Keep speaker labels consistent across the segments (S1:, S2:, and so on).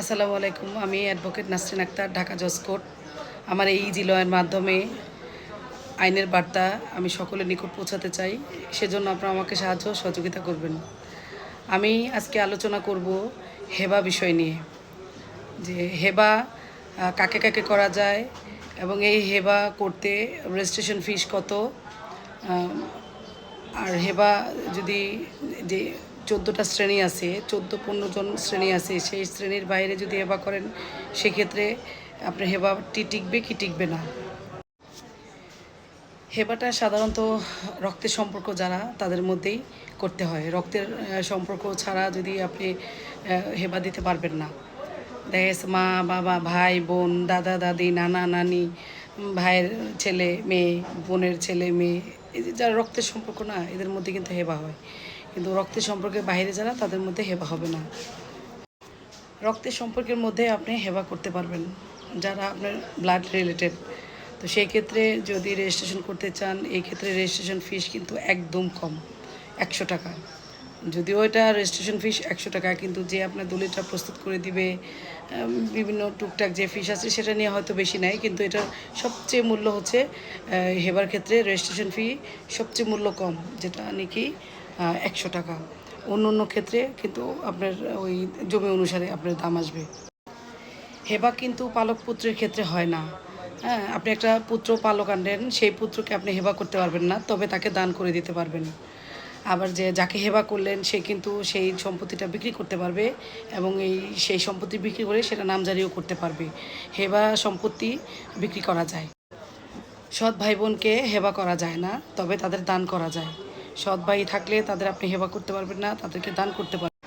S1: আসসালামু আলাইকুম আমি অ্যাডভোকেট নাসরিন আক্তার ঢাকা জজ কোর্ট আমার এই ইজি লয়ের মাধ্যমে আইনের বার্তা আমি সকলের নিকট পৌঁছাতে চাই সেজন্য আপনারা আমাকে সাহায্য সহযোগিতা করবেন আমি আজকে আলোচনা করব হেবা বিষয় নিয়ে যে হেবা কাকে কাকে করা যায় এবং এই হেবা করতে রেজিস্ট্রেশন ফিস কত আর হেবা যদি যে চোদ্দোটা শ্রেণী আছে চোদ্দো পনেরো জন শ্রেণী আছে সেই শ্রেণীর বাইরে যদি হেবা করেন সেক্ষেত্রে আপনার হেবাটি টিকবে কি টিকবে না হেবাটা সাধারণত রক্তের সম্পর্ক যারা তাদের মধ্যেই করতে হয় রক্তের সম্পর্ক ছাড়া যদি আপনি হেবা দিতে পারবেন না দেখা গেছে মা বাবা ভাই বোন দাদা দাদি নানা নানি ভাইয়ের ছেলে মেয়ে বোনের ছেলে মেয়ে যারা রক্তের সম্পর্ক না এদের মধ্যে কিন্তু হেবা হয় কিন্তু রক্তের সম্পর্কের বাইরে যারা তাদের মধ্যে হেবা হবে না রক্তের সম্পর্কের মধ্যে আপনি হেবা করতে পারবেন যারা আপনার ব্লাড রিলেটেড তো সেই ক্ষেত্রে যদি রেজিস্ট্রেশন করতে চান এই ক্ষেত্রে রেজিস্ট্রেশন ফিস কিন্তু একদম কম একশো টাকা যদিও এটা রেজিস্ট্রেশন ফিস একশো টাকা কিন্তু যে আপনার দলিলটা প্রস্তুত করে দিবে বিভিন্ন টুকটাক যে ফিস আছে সেটা নিয়ে হয়তো বেশি নেয় কিন্তু এটা সবচেয়ে মূল্য হচ্ছে হেবার ক্ষেত্রে রেজিস্ট্রেশন ফি সবচেয়ে মূল্য কম যেটা নাকি একশো টাকা অন্য অন্য ক্ষেত্রে কিন্তু আপনার ওই জমি অনুসারে আপনার দাম আসবে হেবা কিন্তু পালক পুত্রের ক্ষেত্রে হয় না হ্যাঁ আপনি একটা পুত্র পালক আনলেন সেই পুত্রকে আপনি হেবা করতে পারবেন না তবে তাকে দান করে দিতে পারবেন আবার যে যাকে হেবা করলেন সে কিন্তু সেই সম্পত্তিটা বিক্রি করতে পারবে এবং এই সেই সম্পত্তি বিক্রি করে সেটা নামজারিও করতে পারবে হেবা সম্পত্তি বিক্রি করা যায় সৎ ভাই বোনকে হেবা করা যায় না তবে তাদের দান করা যায় সৎ ভাই থাকলে তাদের আপনি হেবা করতে পারবেন না তাদেরকে দান করতে পারবেন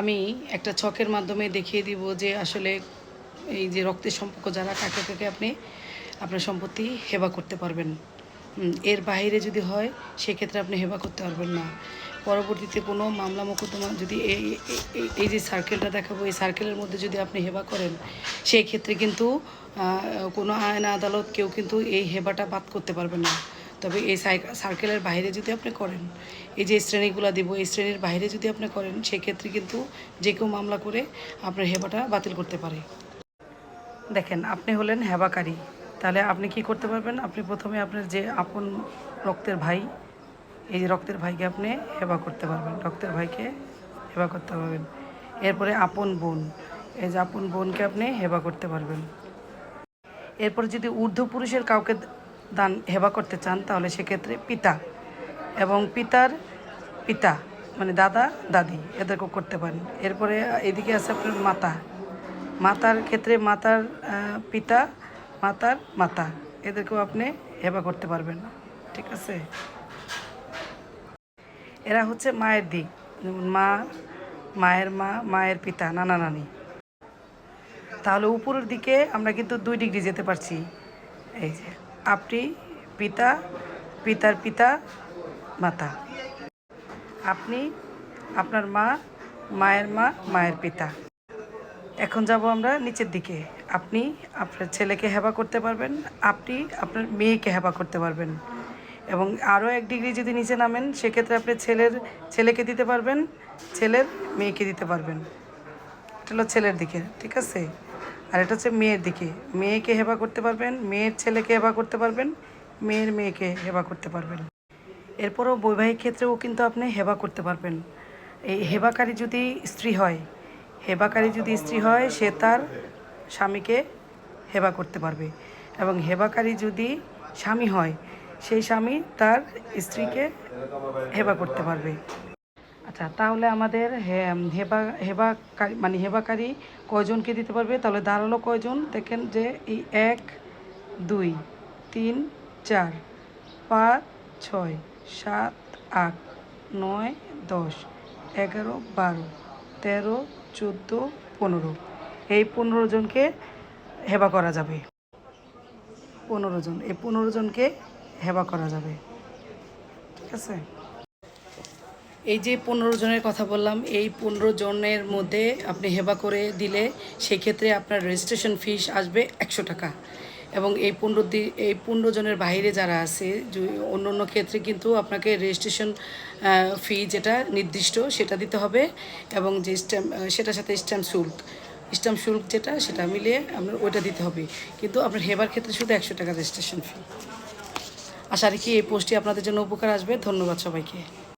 S1: আমি একটা ছকের মাধ্যমে দেখিয়ে দিব যে আসলে এই যে রক্তের সম্পর্ক যারা কাকে কাকে আপনি আপনার সম্পত্তি হেবা করতে পারবেন এর বাইরে যদি হয় সেক্ষেত্রে আপনি হেবা করতে পারবেন না পরবর্তীতে কোনো মামলা মোকদ্দমা যদি এই এই যে সার্কেলটা দেখাবো এই সার্কেলের মধ্যে যদি আপনি হেবা করেন সেই ক্ষেত্রে কিন্তু কোনো আইন আদালত কেউ কিন্তু এই হেবাটা বাদ করতে পারবে না তবে এই সার্কেলের বাইরে যদি আপনি করেন এই যে শ্রেণীগুলো দিব এই শ্রেণীর বাইরে যদি আপনি করেন সেক্ষেত্রে কিন্তু যে কেউ মামলা করে আপনার হেবাটা বাতিল করতে পারে দেখেন আপনি হলেন হেবাকারী তাহলে আপনি কি করতে পারবেন আপনি প্রথমে আপনার যে আপন রক্তের ভাই এই যে রক্তের ভাইকে আপনি হেবা করতে পারবেন রক্তের ভাইকে হেবা করতে পারবেন এরপরে আপন বোন এই যে আপন বোনকে আপনি হেবা করতে পারবেন এরপর যদি ঊর্ধ্ব পুরুষের কাউকে দান হেবা করতে চান তাহলে সেক্ষেত্রে পিতা এবং পিতার পিতা মানে দাদা দাদি এদেরকেও করতে পারেন এরপরে এদিকে আছে আপনার মাতা মাতার ক্ষেত্রে মাতার পিতা মাতার মাতা এদেরকেও আপনি হেবা করতে পারবেন ঠিক আছে এরা হচ্ছে মায়ের দিক যেমন মা মায়ের মা মায়ের পিতা নানা নানি তাহলে উপরের দিকে আমরা কিন্তু দুই ডিগ্রি যেতে পারছি এই যে আপনি পিতা পিতার পিতা মাতা আপনি আপনার মা মায়ের মা মায়ের পিতা এখন যাব আমরা নিচের দিকে আপনি আপনার ছেলেকে হেবা করতে পারবেন আপনি আপনার মেয়েকে হেবা করতে পারবেন এবং আরও এক ডিগ্রি যদি নিচে নামেন সেক্ষেত্রে আপনি ছেলের ছেলেকে দিতে পারবেন ছেলের মেয়েকে দিতে পারবেন এটা হলো ছেলের দিকে ঠিক আছে আর এটা হচ্ছে মেয়ের দিকে মেয়েকে হেবা করতে পারবেন মেয়ের ছেলেকে হেবা করতে পারবেন মেয়ের মেয়েকে হেবা করতে পারবেন এরপরও বৈবাহিক ক্ষেত্রেও কিন্তু আপনি হেবা করতে পারবেন এই হেবাকারী যদি স্ত্রী হয় হেবাকারী যদি স্ত্রী হয় সে তার স্বামীকে হেবা করতে পারবে এবং হেবাকারী যদি স্বামী হয় সেই স্বামী তার স্ত্রীকে হেবা করতে পারবে আচ্ছা তাহলে আমাদের হেবা হেবা মানে হেবাকারী কয়জনকে দিতে পারবে তাহলে দাঁড়ালো কয়জন দেখেন যে এই এক দুই তিন চার পাঁচ ছয় সাত আট নয় দশ এগারো বারো তেরো চোদ্দো পনেরো এই পনেরো জনকে হেবা করা যাবে পনেরো জন এই পনেরো জনকে হেবা করা যাবে ঠিক আছে এই যে পনেরো জনের কথা বললাম এই পনেরো জনের মধ্যে আপনি হেবা করে দিলে সেক্ষেত্রে আপনার রেজিস্ট্রেশন ফিস আসবে একশো টাকা এবং এই পনেরো এই পনেরো জনের বাইরে যারা আছে অন্য অন্য ক্ষেত্রে কিন্তু আপনাকে রেজিস্ট্রেশন ফি যেটা নির্দিষ্ট সেটা দিতে হবে এবং যে স্ট্যাম্প সেটার সাথে স্ট্যাম্প শুল্ক স্ট্যাম্প শুল্ক যেটা সেটা মিলিয়ে আপনার ওইটা দিতে হবে কিন্তু আপনার হেবার ক্ষেত্রে শুধু একশো টাকা রেজিস্ট্রেশন ফি আশা রাখি এই পোস্টটি আপনাদের জন্য উপকার আসবে ধন্যবাদ সবাইকে